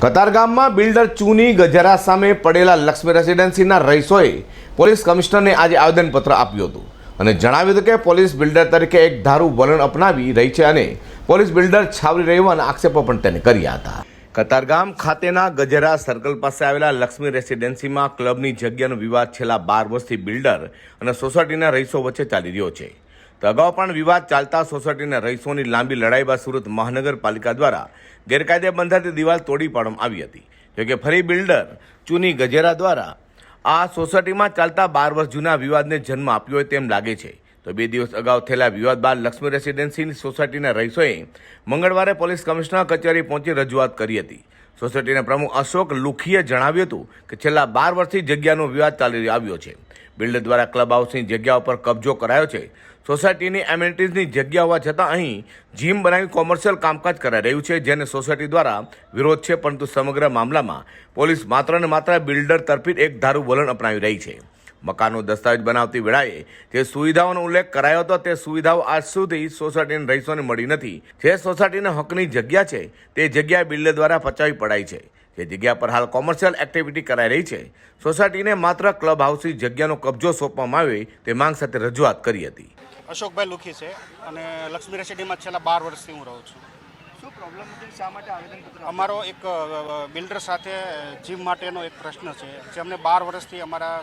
કતારગામમાં builder ચૂની ગજરા સામે પડેલા Lakshmi રેસિડેન્સીના રહીશોએ police કમિશનરને આજે આવેદનપત્ર આપ્યું હતું અને જણાવ્યું હતું કે પોલીસ બિલ્ડર તરીકે એક ધારું વલણ અપનાવી રહી છે અને પોલીસ બિલ્ડર છાવરી રહેવાના આક્ષેપો પણ તેને કર્યા હતા. કતારગામ ખાતેના ગજરા સર્કલ પાસે આવેલા લક્ષ્મી રેસિડેન્સીમાં ક્લબની જગ્યાનો વિવાદ છેલ્લા બાર વર્ષથી બિલ્ડર અને સોસાયટીના રહીશો વચ્ચે ચાલી રહ્યો છે. તો અગાઉ પણ વિવાદ ચાલતા સોસાયટીના રહીશોની લાંબી લડાઈ બાદ સુરત મહાનગરપાલિકા દ્વારા ગેરકાયદે બંધાતી દિવાલ તોડી પાડવામાં આવી હતી. જોકે ફરી બિલ્ડર ચૂની ગજેરા દ્વારા આ સોસાયટીમાં ચાલતા બાર વર્ષ જૂના વિવાદને જન્મ આપ્યો હોય તેમ લાગે છે. તો બે દિવસ અગાઉ થયેલા વિવાદ બાદ લક્ષ્મી રેસિડેન્સીની સોસાયટીના રહીશોએ મંગળવારે પોલીસ કમિશનર કચેરી પહોંચી રજૂઆત કરી હતી. સોસાયટીના પ્રમુખ અશોક લુખીએ જણાવ્યું હતું કે છેલ્લા બાર વર્ષથી જગ્યાનો વિવાદ ચાલી આવ્યો છે. બિલ્ડર દ્વારા ક્લબ હાઉસની જગ્યા ઉપર કબજો કરાયો છે. સોસાયટીની એમ્યુનિટીઝની જગ્યા હોવા છતાં અહીં જીમ બનાવી કોમર્શિયલ કામકાજ કરાઈ રહ્યું છે, જેને સોસાયટી દ્વારા વિરોધ છે, પરંતુ સમગ્ર મામલામાં પોલીસ માત્ર ને માત્ર બિલ્ડર તરફી એક ધારું વલણ અપનાવી રહી છે. મકાનનો દસ્તાવેજ બનાવતી વેળાએ જે સુવિધાઓનો ઉલ્લેખ કરાયો હતો, તે સુવિધાઓ આજ સુધી સોસાયટીના રહીશોને મળી નથી. જે સોસાયટીના હકની જગ્યા છે, તે જગ્યા બિલ્ડર દ્વારા પચાવી પડાઈ છે. જે જગ્યા પર હાલ કોમર્શિયલ એક્ટિવિટી કરાઈ રહી છે, સોસાયટીને માત્ર ક્લબ હાઉસની જગ્યાનો કબજો સોંપવામાં આવે તે માંગ સાથે રજૂઆત કરી હતી. અશોકભાઈ લુખી છે અને લક્ષ્મી રેસિડીમાં છેલ્લા બાર વર્ષથી હું રહું છું. અમારો એક બિલ્ડર સાથે જીમ માટેનો એક પ્રશ્ન છે, જે અમને બાર વર્ષથી અમારા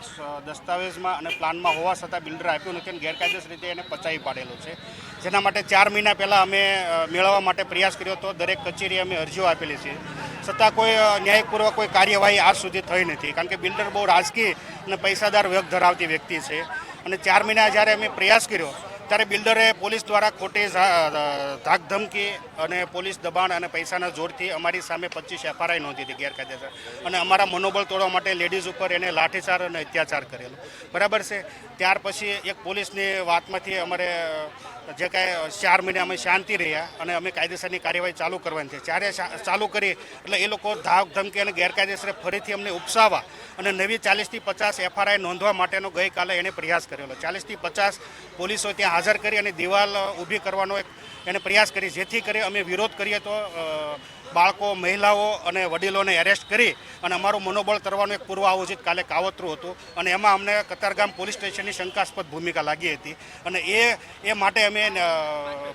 દસ્તાવેજમાં અને પ્લાનમાં હોવા છતાં બિલ્ડર આપ્યું નથી અને ગેરકાયદેસર રીતે એને પચાવી પાડેલો છે. જેના માટે ચાર મહિના પહેલાં અમે મેળવવા માટે પ્રયાસ કર્યો હતો. દરેક કચેરીએ અમે અરજીઓ આપેલી છે. છતાં કોઈ ન્યાયપૂર્વક કોઈ કાર્યવાહી આજ સુધી થઈ નથી, કારણ કે બિલ્ડર બહુ રાજકીય અને પૈસાદાર વ્યક્ત ધરાવતી વ્યક્તિ છે. અને ચાર મહિના જ્યારે અમે પ્રયાસ કર્યો ત્યારે બિલ્ડરે પોલીસ દ્વારા ખોટી ધાકધમકી અને પોલીસ દબાણ અને પૈસાના જોરથી અમારી સામે પચીસ એફઆરઆઈ નોંધી હતી ગેરકાયદેસર. અને અમારા મનોબળ તોડવા માટે લેડીઝ ઉપર એને લાઠીચાર અને અત્યાચાર કરેલો. બરાબર છે? ત્યાર પછી એક પોલીસની વાતમાંથી અમારે જે કાંઈ ચાર મહિને અમે શાંતિ રહ્યા અને અમે કાયદેસરની કાર્યવાહી ચાલુ કરવાની છે. જ્યારે ચાલુ કરી એટલે એ લોકો ધાક ધમકી અને ગેરકાયદેસર ફરીથી અમને ઉપસાવવા અને નવી ચાલીસથી પચાસ એફઆરઆઈ નોંધવા માટેનો ગઈકાલે એણે પ્રયાસ કરેલો. ચાલીસથી પચાસ પોલીસો ત્યાં હાજર કરી અને દિવાલ ઊભી કરવાનો એક એને પ્રયાસ કરી. જેથી કરી અમે વિરોધ કરીએ તો બાળકો, મહિલાઓ અને વડીલોને એરેસ્ટ કરી અને અમારું મનોબળ કરવાનું એક પૂર્વ આયોજિત કાલે કાવતરું હતું અને એમાં અમને કતારગામ પોલીસ સ્ટેશનની શંકાસ્પદ ભૂમિકા લાગી હતી અને એ એ માટે અમે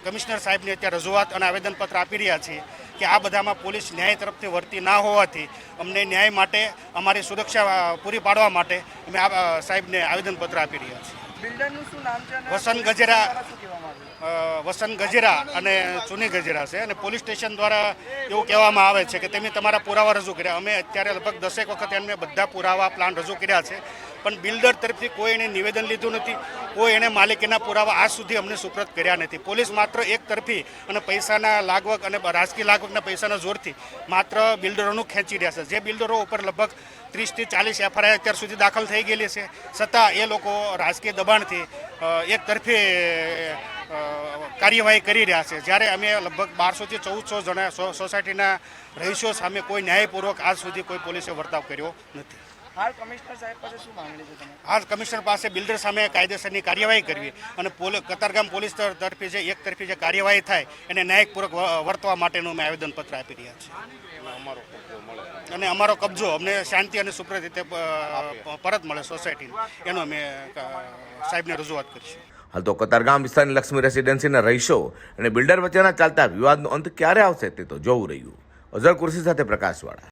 કમિશનર સાહેબની અત્યારે રજૂઆત અને આવેદનપત્ર આપી રહ્યા છીએ કે આ બધામાં પોલીસ ન્યાય તરફથી વર્તી ના હોવાથી અમને ન્યાય માટે, અમારી સુરક્ષા પૂરી પાડવા માટે અમે આ સાહેબને આવેદનપત્ર આપી રહ્યા છીએ. બિલ્ડરનું શું નામ છે વસંત ગજેરા. વસંત ગજેરા અને ચુની ગજેરા છે અને પોલીસ સ્ટેશન દ્વારા એવું કહેવામાં આવે છે કે તમે તમારા પુરાવા રજૂ કર્યા. અમે અત્યારે લગભગ દસેક વખત એમને બધા પુરાવા પ્લાન રજૂ કર્યા છે. પણ બિલ્ડર તરફથી કોઈ એને નિવેદન લીધું નથી, કોઈ એને માલિકીના પુરાવા આજ સુધી અમને સુપ્રત કર્યા નથી. પોલીસ માત્ર એક તરફી અને પૈસાના લાગવક અને રાજકીય લાગવકના પૈસાના જોરથી માત્ર બિલ્ડરોનું ખેંચી રહ્યા છે. જે બિલ્ડરો ઉપર લગભગ ત્રીસથી ચાલીસ એફઆઈઆર અત્યાર સુધી દાખલ થઈ ગયેલી છે, છતાં એ લોકો રાજકીય દબાણથી એક તરફી કાર્યવાહી કરી રહ્યા છે. જ્યારે અમે લગભગ બારસોથી ચૌદસો જણા સોસાયટીના રહીશો સામે કોઈ ન્યાયપૂર્વક આજ સુધી કોઈ પોલીસે વર્તાવ કર્યો નથી. હાલ કમિશનર સાહેબ પાસે શું માંગણી છે તમે આજ કમિશનર પાસે બિલ્ડર સામે કાયદેસરની કાર્યવાહી કરવી અને પોલી- કતારગામ પોલીસ તર- તરફી જે એક તરફી જે કાર્યવાહી થાય એને ન્યાયપૂર્વક વર્તવા માટેનું અમે આવેદનપત્ર આપી રહ્યા છીએ. અને અમારો કબજો અમને શાંતિ અને સુપ્રત રીતે પરત મળે સોસાયટી એનો અમે સાહેબને રજૂઆત કરીશું. હાલ તો કતારગામ વિસ્તારની લક્ષ્મી રેસિડેન્સીના રહીશો અને બિલ્ડર વચ્ચેના ચાલતા વિવાદનો અંત ક્યારે આવશે તે તો જોવું રહ્યું. અઝર કુર્સી સાથે પ્રકાશવાળા.